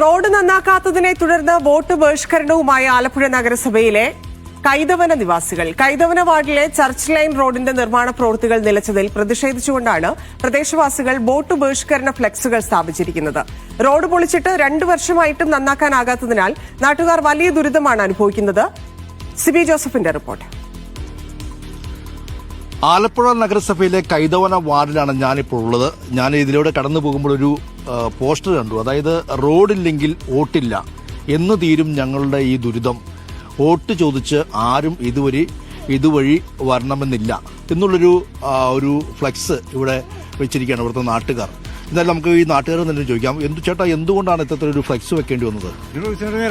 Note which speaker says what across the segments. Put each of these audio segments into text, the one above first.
Speaker 1: Road നന്നാക്കാത്തതിനെ തുടർന്ന് vote ബഹിഷ്കരണവുമായി Alappuzha നഗരസഭയിലെ കൈതവന നിവാസികൾ. കൈതവന വാർഡിലെ ചർച്ച് ലൈൻ റോഡിന്റെ നിർമ്മാണ പ്രവൃത്തികൾ നിലച്ചതിൽ പ്രതിഷേധിച്ചുകൊണ്ടാണ് പ്രദേശവാസികൾ ബോട്ട് ബഹിഷ്കരണ ഫ്ലക്സുകൾ സ്ഥാപിച്ചിരിക്കുന്നത്. റോഡ് പൊളിച്ചിട്ട് രണ്ടു വർഷമായിട്ടും നന്നാക്കാനാകാത്തതിനാൽ നാട്ടുകാർ വലിയ ദുരിതമാണ് അനുഭവിക്കുന്നത്. സിബി ജോസഫിന്റെ റിപ്പോർട്ട്.
Speaker 2: ആലപ്പുഴ നഗരസഭയിലെ കൈതവന വാർഡിലാണ് ഞാനിപ്പോൾ ഉള്ളത്. ഞാൻ ഇതിലൂടെ കടന്നു പോകുമ്പോൾ ഒരു പോസ്റ്റർ കണ്ടു. അതായത് റോഡില്ലെങ്കിൽ വോട്ടില്ല. എന്ന് തീരും ഞങ്ങളുടെ ഈ ദുരിതം. വോട്ട് ചോദിച്ച് ആരും ഇതുവരെ ഇതുവഴി വരണമെന്നില്ല. എന്നുള്ളൊരു ഒരു ഫ്ലെക്സ് ഇവിടെ വെച്ചിരിക്കുകയാണ് ഇവിടുത്തെ നാട്ടുകാർ. എന്നാലും നമുക്ക് ഈ നാട്ടുകാരെ തന്നെ ചോദിക്കാം. എന്തു ചേട്ടാ എന്തുകൊണ്ടാണ് ഇത്തരത്തിൽ ഒരു ഫ്ലെക്സ് വെക്കേണ്ടി വന്നത്?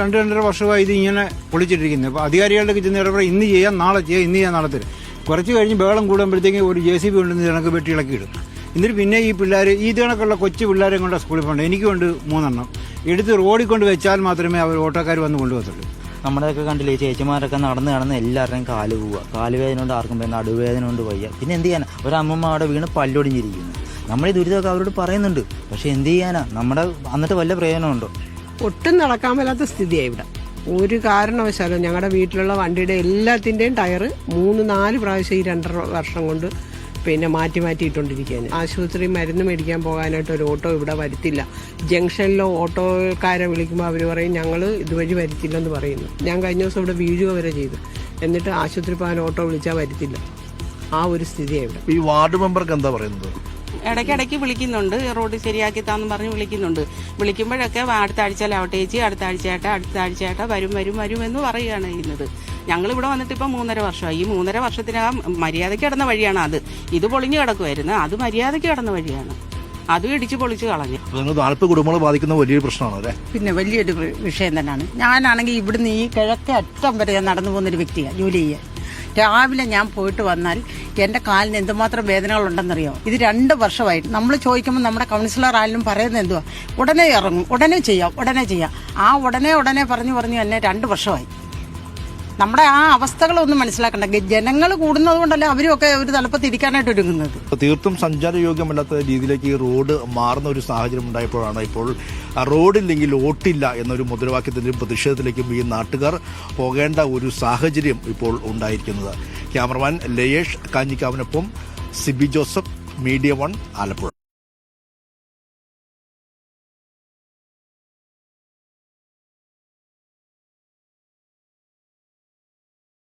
Speaker 3: രണ്ട് രണ്ടര വർഷമായി ഇത് ഇങ്ങനെ പൊളിച്ചിട്ടിരിക്കുന്നത്. അപ്പോൾ അധികാരികളുടെ ചെന്ന് ഇടപെടെ ഇന്ന് ചെയ്യാം നാളെ ചെയ്യാം ഇന്ന് ചെയ്യാം നാളെ തരും. കുറച്ച് കഴിഞ്ഞ് ബഹളം കൂടുമ്പോഴത്തേക്ക് ഒരു ജെ സി ബി കൊണ്ടുവന്ന് ഞങ്ങൾക്ക് വെട്ടി ഇളക്കിയിടും. എന്നിട്ട് പിന്നെ ഈ പിള്ളേർ ഈ കണക്കുള്ള കൊച്ചു പിള്ളേരെ കൊണ്ട് സ്കൂളിൽ പോകണ്ട. എനിക്കുണ്ട് മൂന്നെണ്ണം. എടുത്ത് റോഡിൽ കൊണ്ട് വെച്ചാൽ മാത്രമേ അവർ ഓട്ടോക്കാർ വന്ന് കൊണ്ടുപോകത്തുള്ളൂ.
Speaker 4: നമ്മുടെയൊക്കെ കണ്ടില്ലേ ചേച്ചിമാരൊക്കെ നടന്ന് നടന്ന് എല്ലാവരുടെയും കാൽ പോവുക. കാലുവേദന കൊണ്ട് ആർക്കും പോയി നടുവേദന കൊണ്ട് വയ്യ. പിന്നെ എന്ത് ചെയ്യാനാ? ഒരമ്മമ്മ അവിടെ വീണ് പല്ലൊടിഞ്ഞിരിക്കുന്നു. നമ്മൾ ഈ ദുരിതമൊക്കെ അവരോട് പറയുന്നുണ്ട്. പക്ഷെ എന്ത് ചെയ്യാനാ? നമ്മുടെ എന്നിട്ട് വല്ല പ്രയോജനമുണ്ടോ?
Speaker 5: ഒട്ടും നടക്കാൻ മേലാത്ത സ്ഥിതിയാണ് ഇവിടെ. ഒരു കാരണവശാലും ഞങ്ങളുടെ വീട്ടിലുള്ള വണ്ടിയുടെ എല്ലാത്തിന്റെയും ടയർ മൂന്ന് നാല് പ്രാവശ്യം ഈ രണ്ടര വർഷം കൊണ്ട് പിന്നെ മാറ്റി മാറ്റി ഇട്ടുകൊണ്ടിരിക്കുകയാണ് ആശുപത്രി മരുന്ന് മേടിക്കാൻ പോകാനായിട്ട് ഒരു ഓട്ടോ ഇവിടെ വരുത്തില്ല. ജംഗ്ഷനിലോ ഓട്ടോക്കാരെ വിളിക്കുമ്പോൾ അവർ പറയും ഞങ്ങൾ ഇതുവഴി വരുത്തില്ലെന്ന് പറയുന്നു. ഞാൻ കഴിഞ്ഞ ദിവസം ഇവിടെ വീഴുക വരെ ചെയ്തു. എന്നിട്ട് ആശുപത്രി പോകാൻ ഓട്ടോ വിളിച്ചാൽ വരുത്തില്ല. ആ ഒരു സ്ഥിതിയാണ് ഇവിടെ.
Speaker 2: ഈ വാർഡ് മെമ്പർക്ക് എന്താ പറയുന്നത്?
Speaker 6: ഇടയ്ക്കിടയ്ക്ക് വിളിക്കുന്നുണ്ട്. റോഡ് ശരിയാക്കി താന്ന് പറഞ്ഞ് വിളിക്കുന്നുണ്ട്. വിളിക്കുമ്പോഴൊക്കെ അടുത്ത ആഴ്ചയിലാവട്ടെ ചേച്ചി അടുത്ത ആഴ്ചയായിട്ട് അടുത്ത ആഴ്ചയായിട്ട് വരും വരും വരും എന്ന് പറയുകയാണ് ചെയ്യുന്നത്. ഞങ്ങൾ ഇവിടെ വന്നിട്ട് ഇപ്പം മൂന്നര വർഷമായി ഈ മൂന്നര വർഷത്തിനകം മര്യാദയ്ക്ക് കിടന്ന വഴിയാണ് അത്. ഇത് പൊളിഞ്ഞു കിടക്കുമായിരുന്നു അത് മര്യാദയ്ക്ക് കിടന്ന വഴിയാണ്. അതും ഇടിച്ച് പൊളിച്ച് കളഞ്ഞു.
Speaker 2: നാൽപ്പത് കുടുംബങ്ങൾ ബാധിക്കുന്ന വലിയൊരു പ്രശ്നമാണ് അല്ലേ
Speaker 7: പിന്നെ വലിയൊരു വിഷയം തന്നെയാണ്. ഞാനാണെങ്കിൽ ഇവിടുന്ന് ഈ കിഴക്കേ അറ്റം വരെ ഞാൻ നടന്നു പോകുന്നൊരു വ്യക്തിയാണ് ജോലി ചെയ്യാൻ രാവിലെ ഞാൻ പോയിട്ട് വന്നാൽ എന്റെ കാലിന് എന്തുമാത്രം വേദനകളുണ്ടെന്നറിയോ? ഇത് രണ്ട് വർഷമായിട്ട്. നമ്മൾ ചോദിക്കുമ്പോൾ നമ്മുടെ കൗൺസിലർ ആയാലും പറയുന്നത് എന്തുവാ? ഉടനെ ഇറങ്ങും. ഉടനെ ചെയ്യാം. ഉടനെ ചെയ്യാം. ആ ഉടനെ ഉടനെ പറഞ്ഞു പറഞ്ഞു എന്നെ രണ്ട് വർഷമായി. നമ്മുടെ ആ അവസ്ഥകളൊന്നും മനസ്സിലാക്കണ്ട. ജനങ്ങൾ കൂടുന്നത് കൊണ്ടല്ലേ അവരുമൊക്കെ ഒരു തലപ്പത്ത് ഇരിക്കാനായിട്ട് ഒരുങ്ങുന്നത്.
Speaker 2: തീർത്തും സഞ്ചാരയോഗ്യമല്ലാത്ത രീതിയിലേക്ക് ഈ റോഡ് മാറുന്ന ഒരു സാഹചര്യം ഉണ്ടായപ്പോഴാണ് ഇപ്പോൾ റോഡില്ലെങ്കിൽ ഓട്ടില്ല എന്നൊരു മുദ്രാവാക്യത്തിന്റെയും പ്രതിഷേധത്തിലേക്കും ഈ നാട്ടുകാർ പോകേണ്ട ഒരു സാഹചര്യം ഇപ്പോൾ ഉണ്ടായിരിക്കുന്നത്. ക്യാമറമാൻ ലയേഷ് കാഞ്ഞിക്കാവിനൊപ്പം സിബി ജോസഫ് മീഡിയ വൺ ആലപ്പുഴ.